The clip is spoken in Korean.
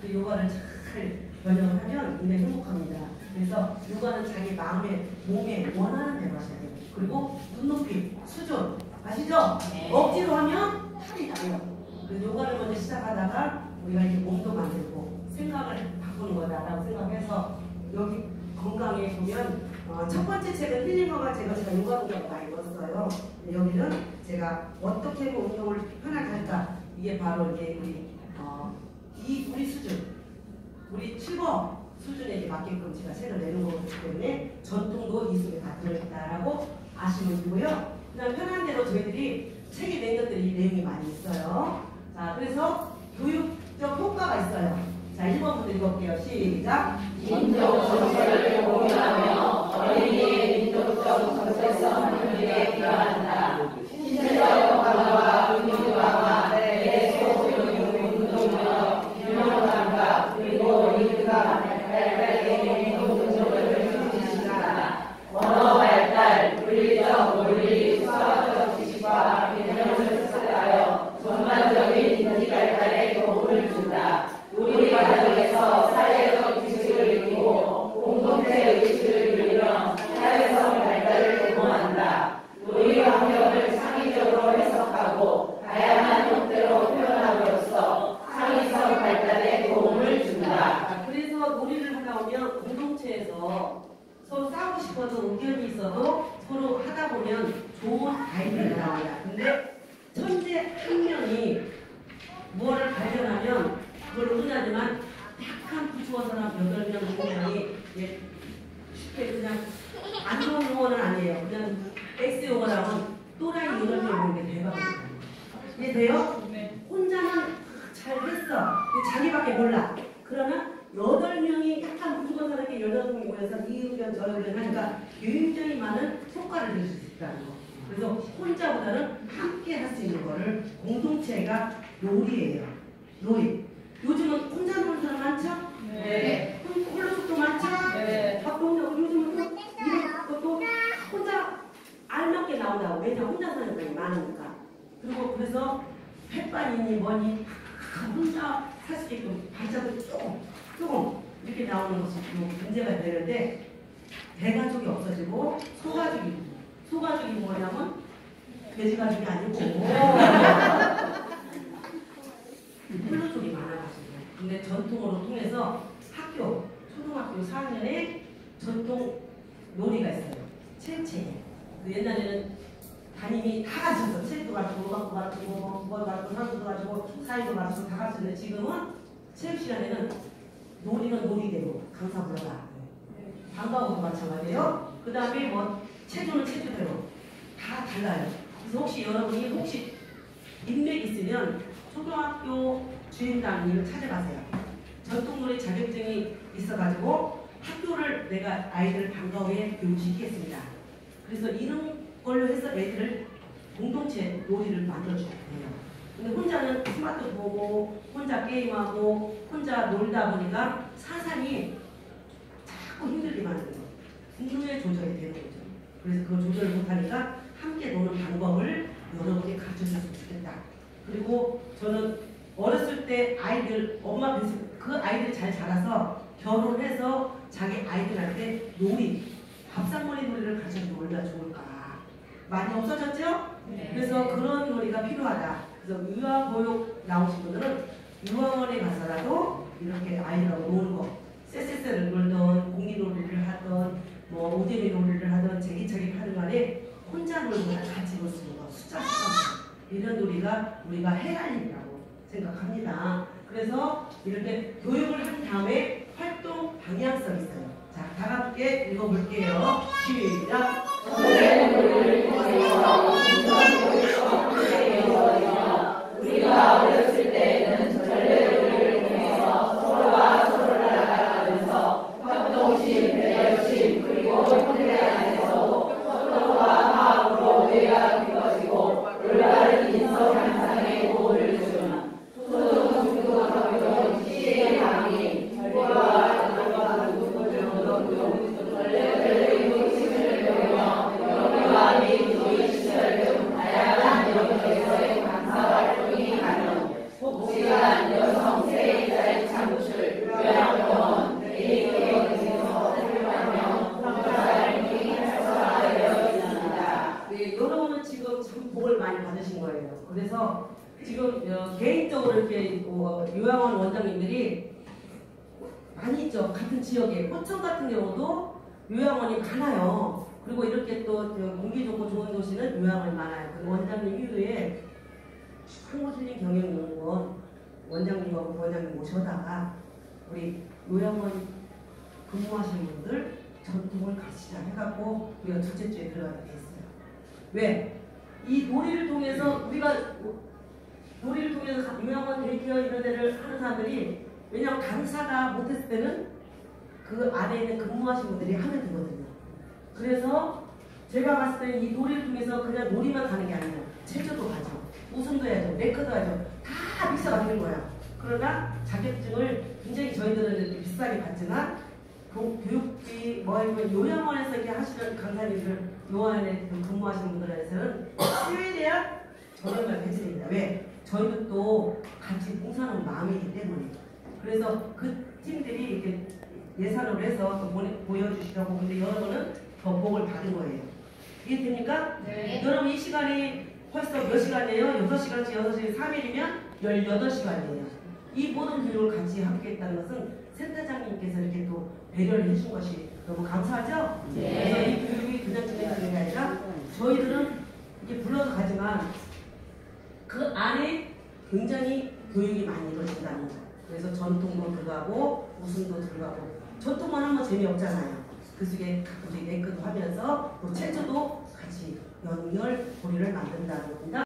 그 요가를 잘 변형을 하면 굉장히 행복합니다. 그래서 요가는 자기 마음에 몸에 원하는 대로 하셔야 돼요. 그리고 눈높이, 수준 아시죠? 네. 억지로 하면 탈이 나요. 그 요가를 먼저 시작하다가 우리가 이제 몸도 만들고 생각을 바꾸는 거다라고 생각해서 여기 건강에 보면 어, 첫 번째 책은 힐링건강 제가 제가 요가 동작 많이 읽었어요. 여기는 제가 어떻게 운동을 편하게 할까 이게 바로 이제 우리 어, 이 우리 수준 우리 7번 수준에 맞게끔 제가 책을 내는 거기 때문에 전통도 이 속에 다 들어있다라고 아시면 되고요. 그다음 편한 대로 저희들이 책에 낸 것들이 내용이 많이 있어요. 자, 그래서 교육적 효과가 있어요. 자, 1번부터 읽어볼게요. 시작. 민족 정체를 공유하며 어린이 의견이 있어도 서로 하다 보면 좋은 아이디어가 나와요. 근데 천재 한 명이 무엇을 발견하면 그걸 응하지만 약한 부추어 사람 여덟 명 응원이 예, 쉽게 그냥 안 좋은 응원은 아니에요. 그냥 X 하면 또라이 여덟 명 있는 게 대박이에요. 이해돼요? 혼자만 잘했어. 자기밖에 몰라. 그러면 여덟 명이 약간 부족한 사람이 여덟 명이 모여서 이 의견 저 의견 하니까 굉장히 많은 효과를 낼 수 있다는 거. 그래서 혼자보다는 함께 할 수 있는 거를 공동체가 놀이예요. 놀이. 요즘은 혼자 노는 사람 많죠? 네. 혼- 홀로 속도 많죠? 네. 아, 혼자 요즘은 또 이런 것도 혼자 알맞게 나온다고. 왜냐 혼자 사는 사람이 많으니까. 그리고 그래서 햇반이니 뭐니 다 혼자 살 수 있게끔 발자국 조금 조금 이렇게 나오는 것이 좀 문제가 되는데 대가족이 없어지고 소가족이 소가족이 뭐냐면 돼지가족이 아니고 홀로족이 많아가지고 근데 전통으로 통해서 학교 초등학교 4학년에 전통 놀이가 있어요 체체 그 옛날에는 담임이 다 가르쳤어 체육도 가르치고 음악도 가르치고 뭐 가르치고 사람도 가르치고 사회도 가르치고 다 가르치는데 지금은 체육 시간에는 놀이는 놀이대로 강사 불러라 방과후도 마찬가지예요 그 다음에 뭐 체조는 체조대로 다 달라요 그래서 혹시 여러분이 혹시 인맥 있으면 초등학교 주임당님을 찾아가세요. 전통놀이 자격증이 있어가지고 학교를 내가 아이들 방과후에 교육시키겠습니다. 그래서 이런 걸로 해서 애들을 공동체 놀이를 만들어줘야 돼요. 근데 혼자는 스마트 보고 혼자 게임하고 혼자 놀다 보니까 사상이 자꾸 힘들게 만드는 거예요. 분노의 조절이 되는 거죠. 그래서 그걸 조절을 못하니까 함께 노는 방법을 여러분이 가르쳐줬으면 좋겠다. 그리고 저는 어렸을 때 아이들 엄마 그 아이들 잘 자라서 결혼해서 자기 아이들한테 놀이 밥상머리 놀이를 가르쳐주면 얼마나 좋을까 많이 없어졌죠? 그래서 그런 놀이가 필요하다. 그래서 유아보육 나오신 분들은 유아원에 가서라도 이렇게 아이들하고 노는 거 쎄쎄쎄를 놀던 공기놀이를 하던 뭐 오재미 놀이를 하던 제기차기 하는 간에 혼자 놀거나 같이 놀수 있는 거 숫자 숫자 이런 놀이가 우리가 해야 일이라고 생각합니다. 그래서 이렇게 교육을 한 다음에 활동 방향성이 있어요. 자, 다 함께 읽어볼게요. 시작. 네, 지금 어, 개인적으로 이렇게 어, 요양원 원장님들이 많이 있죠. 같은 지역에 호천 같은 경우도 요양원이 많아요. 그리고 이렇게 또 공기 좋고 좋은 도시는 요양원이 많아요. 그 원장님 이후에 한국슬림 경영연구원 원장님하고 부원장님 모셔다가 우리 요양원 근무하시는 분들 전통을 가르치자 해갖고 우리가 둘째 주에 들어가게 돼 있어요. 왜? 이 놀이를 통해서 우리가 놀이를 통해서 가- 요양원 데이케어 이런 데를 하는 사람들이 왜냐하면 강사가 못했을 때는 그 안에 있는 근무하시는 분들이 하면 되거든요. 그래서 제가 봤을 때는 이 놀이를 통해서 그냥 놀이만 가는 게 아니에요. 체조도 가죠. 우승도 해야죠. 레크도 하죠. 다 믹서가 되는 거예요. 그러나 자격증을 굉장히 저희들은 비싸게 받지만 교- 교육비 뭐 아니면 요양원에서 이렇게 하시는 강사님들 요양원에 근무하시는 분들에서는 최대한 저렴한 배치입니다. 왜? 저희도 또 같이 봉사하는 마음이기 때문에 그래서 그 팀들이 이렇게 예산으로 해서 보여주시라고 근데 여러분은 더 복을 받은 거예요. 이해 됩니까? 네. 여러분 이 시간이 벌써 몇 시간이에요? 6시간씩 6시 3일이면 18시간이에요. 이 모든 교육을 같이 하겠다는 것은 센터장님께서 이렇게 또 배려를 해준 것이 너무 감사하죠? 네. 그래서 이 교육이 그냥 진행되는 게 아니라 저희들은 이렇게 불러서 가지만 그 안에 굉장히 교육이 많이 이루어진다는 거. 그래서 전통도 들어가고 우승도 들어가고 전통만 하면 재미없잖아요. 그 속에 우리 내크도 하면서 또 체조도 같이 연결 고리를 만든다는 겁니다.